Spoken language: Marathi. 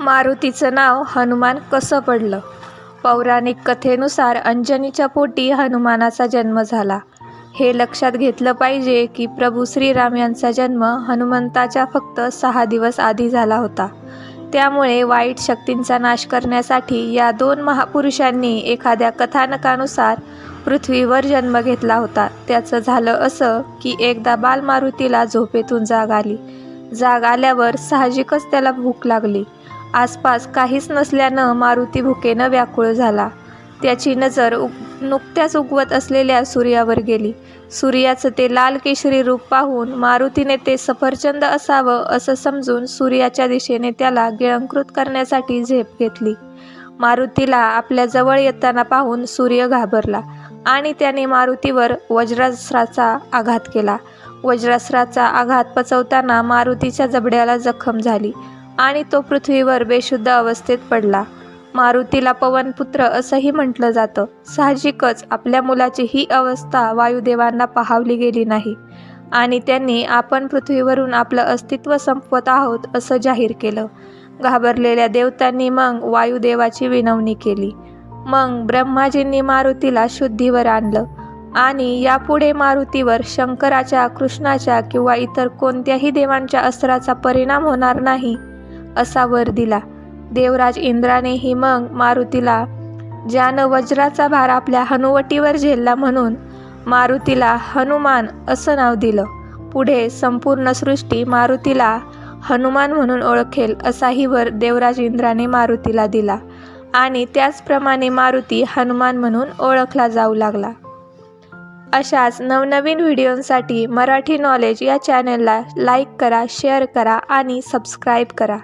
मारुतीचं नाव हनुमान कसं पडलं? पौराणिक कथेनुसार अंजनीच्या पोटी हनुमानाचा जन्म झाला. हे लक्षात घेतलं पाहिजे की प्रभू श्रीराम यांचा जन्म हनुमंताच्या फक्त सहा दिवस आधी झाला होता. त्यामुळे वाईट शक्तींचा नाश करण्यासाठी या दोन महापुरुषांनी एखाद्या कथानकानुसार पृथ्वीवर जन्म घेतला होता. त्याचं झालं असं की एकदा बालमारुतीला झोपेतून जाग आली. जाग आल्यावर साहजिकच त्याला भूक लागली. आसपास काहीच नसल्यानं मारुती भुकेनं व्याकुळ झाला. त्याची नजर उग नुकत्याच उगवत असलेल्या सूर्यावर गेली. सूर्याचं ते लाल केशरी रूप पाहून मारुतीने ते सफरचंद असावं असं समजून सूर्याच्या दिशेने त्याला गिळंकृत करण्यासाठी झेप घेतली. मारुतीला आपल्या जवळ येताना पाहून सूर्य घाबरला आणि त्याने मारुतीवर वज्रास्त्राचा आघात केला. वज्रास्त्राचा आघात पचवताना मारुतीच्या जबड्याला जखम झाली. आणि तो पृथ्वीवर बेशुद्ध अवस्थेत पडला. मारुतीला पवनपुत्र असंही म्हटलं जातं. साहजिकच आपल्या मुलाची ही अवस्था वायुदेवांना पाहावली गेली नाही आणि त्यांनी आपण पृथ्वीवरून आपलं अस्तित्व संपवत आहोत असं जाहीर केलं. घाबरलेल्या देवतांनी मग वायुदेवाची विनवणी केली. मग ब्रह्माजींनी मारुतीला शुद्धीवर आणलं आणि यापुढे मारुतीवर शंकराच्या कृष्णाच्या किंवा इतर कोणत्याही देवांच्या अस्त्राचा परिणाम होणार नाही. असा वर दिला. देवराज इंद्रानेही मग मारुतीला ज्यानं वज्राचा भार आपल्या हनुवटीवर झेलला म्हणून मारुतीला हनुमान असं नाव दिलं. पुढे संपूर्ण सृष्टी मारुतीला हनुमान म्हणून ओळखेल असाही वर देवराज इंद्राने मारुतीला दिला. आणि त्याचप्रमाणे मारुती हनुमान म्हणून ओळखला जाऊ लागला. अशाच नवनवीन व्हिडिओंसाठी मराठी नॉलेज या चॅनलला लाईक करा शेअर करा आणि सबस्क्राईब करा.